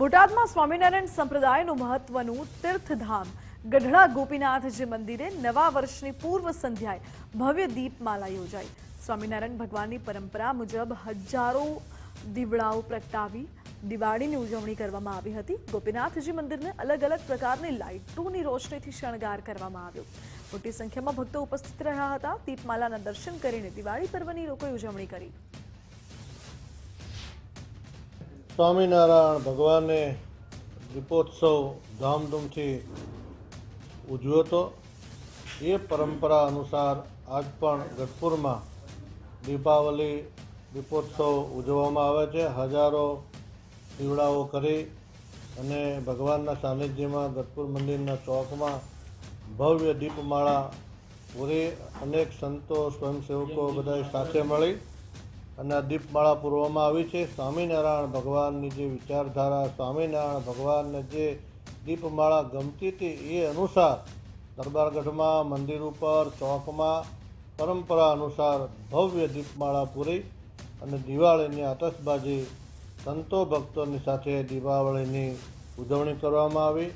બોટાદમાં સ્વામિનારાયણ સંપ્રદાયનું મહત્વનું તીર્થધામ ગઢડા ગોપીનાથજી મંદિરે નવા વર્ષની પૂર્વ સંધ્યાએ ભવ્ય દીપમાલા યોજાઈ. સ્વામિનારાયણ ભગવાનની પરંપરા મુજબ હજારો દીવડાઓ પ્રગટાવી, દિવાળીની ઉજવણી કરવામાં આવી હતી. ગોપીનાથજી મંદિરને અલગ અલગ પ્રકારની લાઇટોની રોશનીથી શણગાર કરવામાં આવ્યો. મોટી સંખ્યામાં ભક્તો ઉપસ્થિત રહ્યા હતા. દીપમાલાના દર્શન કરીને દિવાળી પર્વની લોકોએ ઉજવણી કરી. સ્વામિનારાયણ ભગવાને દીપોત્સવ ધામધૂમથી ઉજવ્યો હતો. એ પરંપરા અનુસાર આજ પણ ગઢપુરમાં દીપાવલી દીપોત્સવ ઉજવવામાં આવે છે. હજારો દીવડાઓ કરી અને ભગવાનના સાનિધ્યમાં ગઢપુર મંદિરના ચોકમાં ભવ્ય દીપમાળા પૂરી અનેક સંતો સ્વયંસેવકો બધાએ સાથે મળી. અને દીપમાળા પૂરવામાં આવી છે. સ્વામિનારાયણ ભગવાનની જે વિચારધારા, સ્વામિનારાયણ ભગવાનને જે દીપમાળા ગમતી હતી એ અનુસાર દરબારગઢમાં મંદિર ઉપર, ચોકમાં પરંપરા અનુસાર ભવ્ય દીપમાળા પૂરી અને દિવાળીની આતશબાજી સંતો ભક્તોની સાથે દિવાળીની ઉજવણી કરવામાં આવી.